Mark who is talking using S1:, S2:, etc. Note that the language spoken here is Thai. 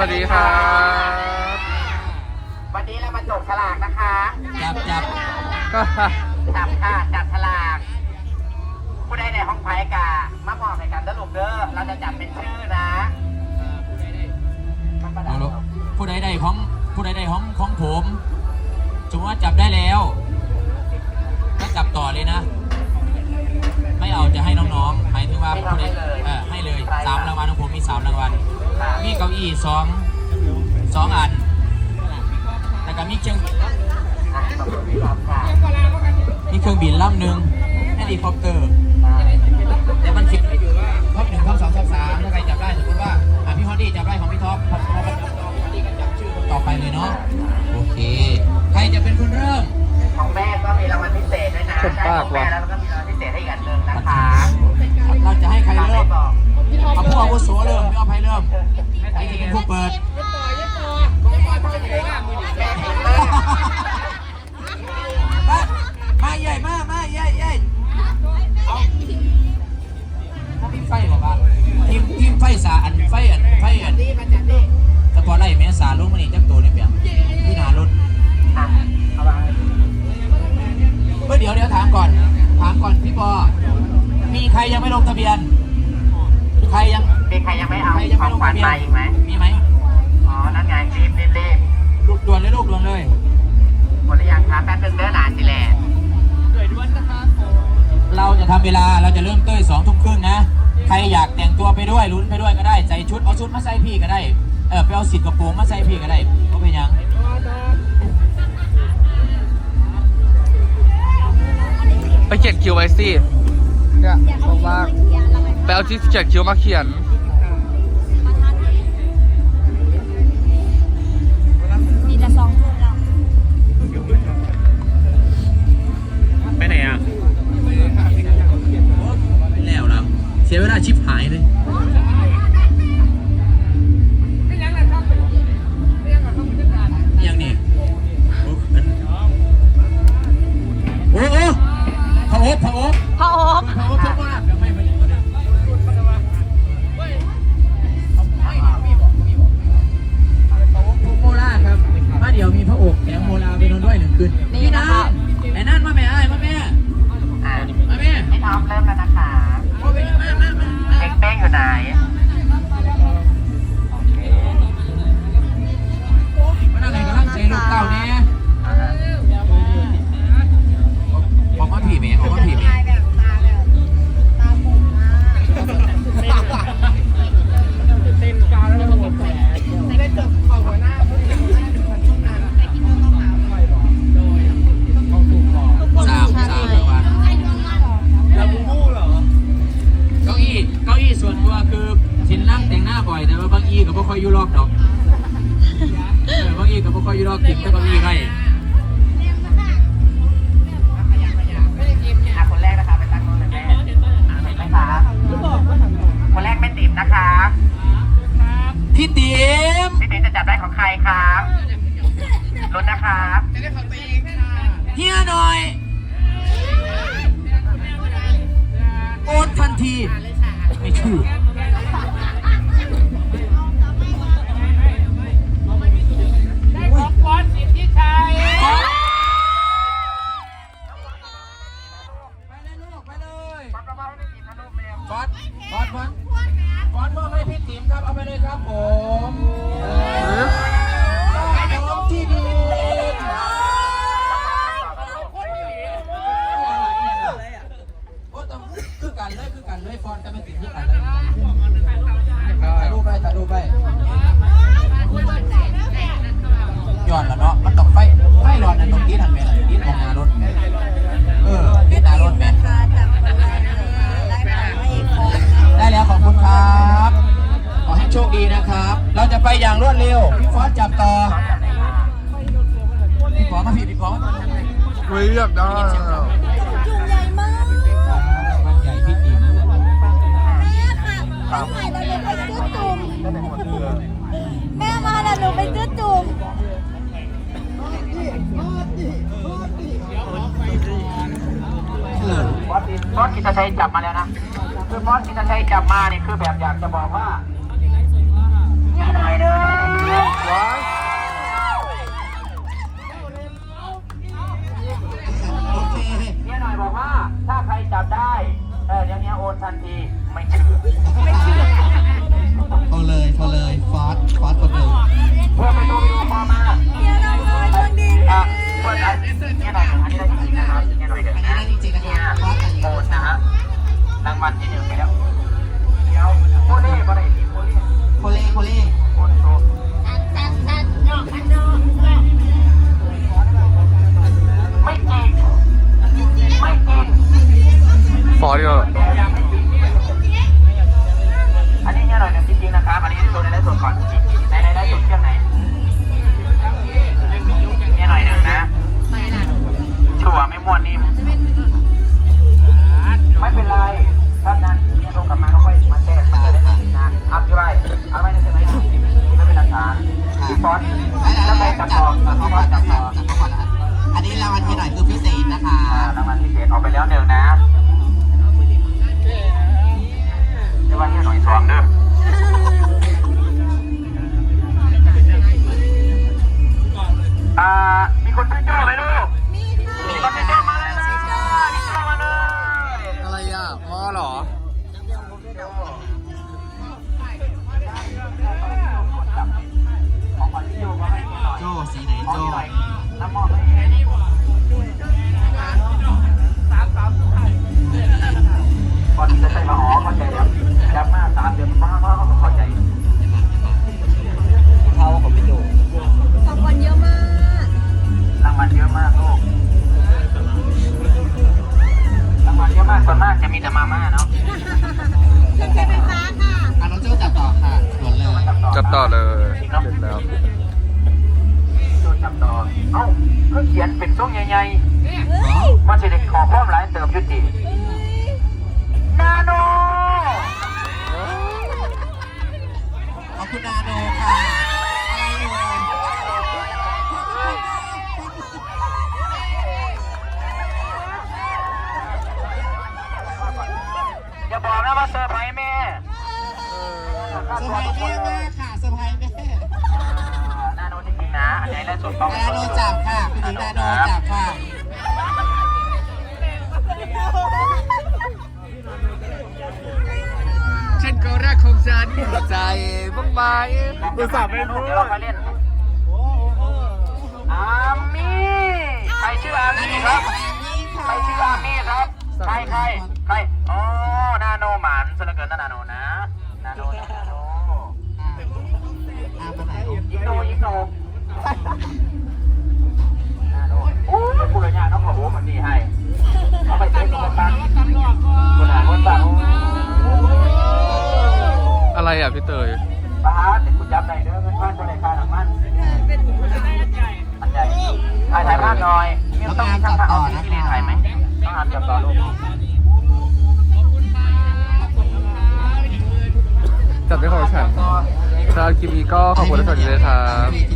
S1: วัสดีครับ
S2: วันนี้เรามาจบฉลากนะคะ
S3: จับจับ
S1: ก็
S2: จับค่ะจับฉลากผู้ใดในห้องไพ่กามาบอกในการสรุปเด้อเราจะจับเป็นชื่อนะมันประดั
S3: เอา
S2: บ
S3: ลูกผู้ใดใดของผู้ใดใดของของผมสมว่าจับได้แล้วก็จับต่อเลยนะ ไม่เอาจะให้น้องๆหมายถึงว่าผู้ใดเออให้เลยสามรางวัลของผมมีสามรางวัล มีเก้าอี้สองสองอันแล้วก็มีเครื่อง
S2: อะขอบคุณพี่ครับค่ะ
S3: มีเครื่องบินลำหนึ่งเฮลิคอปเตอร์แต่มันเขียนไว้อยู่ว่าท็อปหนึ่งท็อปสองท็อปสามถ้าใครจับได้สมมติว่าอะพี่ฮอดดี้จับได้ของพี่ท็อปพอพอพี่ฮอดดี้ก็จับชื่อคนต่อไปเลยเนาะโอเค ใครจะเป็นคนเริ่ม
S2: ของแม่ก็มีรางวัลพิเศษด้วยนะ
S1: ผมปาก
S2: ของแม่
S1: ว่ะ
S2: แล้วก็มีรางวัลพิเศษให้อีกอันหนึ่งนะคะ
S3: เราจะ ให้ใคร
S2: ตาม
S3: เริ่
S2: ได้
S3: ม
S2: บอก
S3: เอาผู้อาวุโสเริ่มไม่เอาใครเริ่มใครจะเป็นผู้เปิด ครยัง
S2: ข
S3: ไม่
S2: อง
S3: ลง
S2: ขวั
S3: ทะ
S2: ญ
S3: เบียน
S2: มาอีกไหม
S3: มีไหม
S2: อ๋อ นั่นไงรีบรีบรีบ
S3: ลูกด่วนเลยลูกด่วนเลย
S2: หมดหรือยังคะแป๊บนึงเด้อหลานสิแหละ
S3: เราจะทำเวลาเราจะเริ่มเต้ยสองทุ่มครึ่งนะ ใครอยากแต่งตัวไปด้วยลุ้นไปด้วยก็ได้ใส่ชุดเอาชุดมาใส่พี่ก็ได้เออไปเอาสิทธิ์กระโปรงมาใส่พี่ก็ได้ก็เป็นหยัง
S1: ไปเขียนคิวไว้สิเนี่ยบอกว่าไปเอาที่เขียนคิวมาเขียน
S3: เสียเวลาชิปหายเลยยังนี่โอ้โอ้พระโอ๊บพระโอ๊บ
S4: พ่อโอ๊ค
S3: พระโอ๊บพระโอ๊บมากเดี๋ยวไม่ไปโมล่าครับมาเดี๋ยวมีพระอกแถมโมลาไปนอนด้วยหนึ่งคืนพี่น้ำไอ้ อย
S4: แต่
S3: ว่าบางอี้กับพวกคอยอยู่รอบดอกเออบางอี้กับพวกคอยอยู่รอบกินแต่เก้าอี้ไร
S2: อะคนแรกนะคะไปตั้งโน้นเลยแม่อะเห็นไหมคะคนแรกไม่ติดนะคะ
S3: พี่ติ๋ม
S2: พี่ติ๋มจะจับได้ของใครครับลุ้นนะครับ
S3: เฮียหน่อยโอนทันที ไม่ชื่อ เฮ้
S1: ยอยากได้
S4: จุ่มใหญ่มาก
S3: วันใหญ่พี่ติ๋ม
S4: แม่ค่ะเอาใหม่เราเลยไปซื้อจุ่มแม่มาแล้วหนูไปซื้อจุ่ม
S3: เออ
S2: บอสบอสกิตชัยจับมาแล้วนะคือบอสกิตชัยจับมาเนี่ยคือแบบอยากจะบอกว่าอย่าหน่อยนึง
S5: ขอ ท่น
S3: ที่ไม่เชื่อ Amen.
S1: อะไรอะพ่อเหรอ
S3: ของขวัญที่โจ้มาให้หน่อย
S5: โจ้สีไหน
S3: ของ
S5: โจ้
S3: ต่
S6: อ
S5: เลย
S1: เสร็จแล้ว
S3: โดนจับต่อ เอ้าก็เขียนเป็นช่วงใหญ่ๆมันจะได้ขอความหลายเติมยุตินาโน
S5: ขอบคุณนาโน เซ
S3: อร์ไพรส์แม่
S5: มากค่ะเซอร์ไพรส์แม่
S3: นาโนจริงๆนะ อันไหนได้สุดต้อง
S5: นาโนจับค่ะคุณหญิงนาโนจับค่ะ
S1: ฉันก็รักของฉันหัวใจบ้างไหม
S3: อุตส่าไม่รู้เราไปเล่นอามี่ใครชื่ออามี่ครับใครชื่ออามี่ครับ ใครใครใครอ๋อนาโนหมันสละเกินนะนาโนนะนาโนนะ
S1: อะไรอะพี่เตย
S3: ป้าเด็กกูจับได้เด้อเงินบ้านคนไหนค่าน้ำมันอันใหญ่ถ่ายถ่ายภาพหน่อยมีต้องมีช่างภาพเอาที่ดีถ่ายไหมต้องอ่านจับต่อลูก
S1: จับได้ของฉันสำหรับคลิปนี้ก็ขอบคุณทุกคนเลยครับ